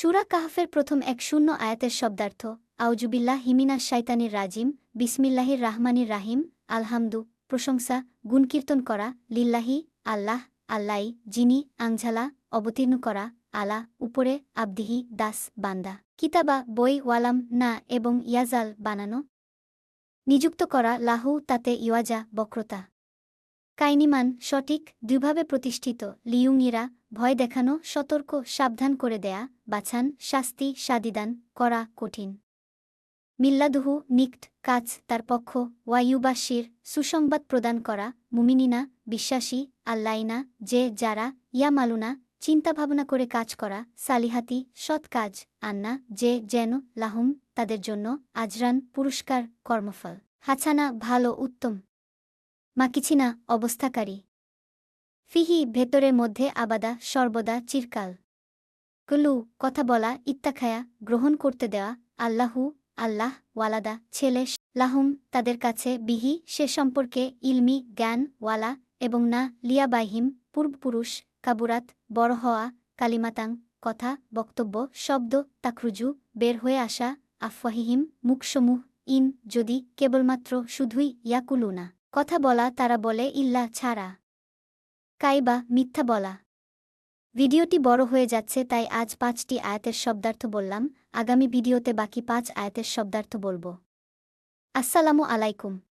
সুরা কাহফের প্রথম এক শূন্য আয়াতের শব্দার্থ আউজুবিল্লাহ হিমিনা শাইতানির রাজিম, বিসমিল্লাহির রাহমানির রাহিম, আলহামদু, প্রশংসা, গুণকীর্তন করা, লিল্লাহি, আল্লাহ, আল্লাই যিনি আংঝালা অবতীর্ণ করা, আলা, উপরে, আবদিহি, দাস, বান্দা, কিতাবা, বই, ওয়ালাম, না, এবং ইয়াজাল বানানো, নিযুক্ত করা, লাহু, তাতে ইওয়াজা, বক্রতা কাইনিমান সঠিক দুইভাবে প্রতিষ্ঠিত। লিউংইরা ভয় দেখানো, সতর্ক, সাবধান করে দেয়া, বাছান, শাস্তি, সাদিদান করা কঠিন। মিল্লাদুহু, নিক্ট, কাজ, তার পক্ষ ওয়াইউবাসির সুসংবাদ প্রদান করা, মুমিনিনা, বিশ্বাসী, আল্লাইনা, যে, যারা, ইয়া মালুনা, চিন্তাভাবনা করে কাজ করা, সালিহাতি, সৎ কাজ, আন্না, যে, যেন, লাহুম, তাদের জন্য আজরান, পুরস্কার, কর্মফল। হাছানা, ভালো, উত্তম। মাকিছিনা অবস্থাকারী। ফিহি ভেতরের মধ্যে আবাদা, সর্বদা চিরকাল। কুলু, কথা বলা, ইত্তাখায়া, গ্রহণ করতে দেওয়া, আল্লাহু, আল্লাহ, ওয়ালাদা, ছেলে লাহুম, তাদের কাছে বিহি, সে সম্পর্কে ইলমি, জ্ঞান, ওয়ালা এবং না লিয়াবাহিম পূর্বপুরুষ, কাবুরাত, বড় হওয়া, কালিমাতাং, কথা, বক্তব্য, শব্দ, তাকরুজু, বের হয়ে আসা, আফওয়াহিহিম, মুখসমূহ, ইন, যদি, কেবলমাত্র শুধুই ইয়াকুলুনা। কথা বলা তারা বলে, ইল্লা, ছাড়া। কাইবা, মিথ্যা বলা। ভিডিওটি বড় হয়ে যাচ্ছে, তাই আজ পাঁচটি আয়াতের শব্দার্থ বললাম। আগামী ভিডিওতে বাকি পাঁচ আয়াতের শব্দার্থ বলব। আসসালামু আলাইকুম।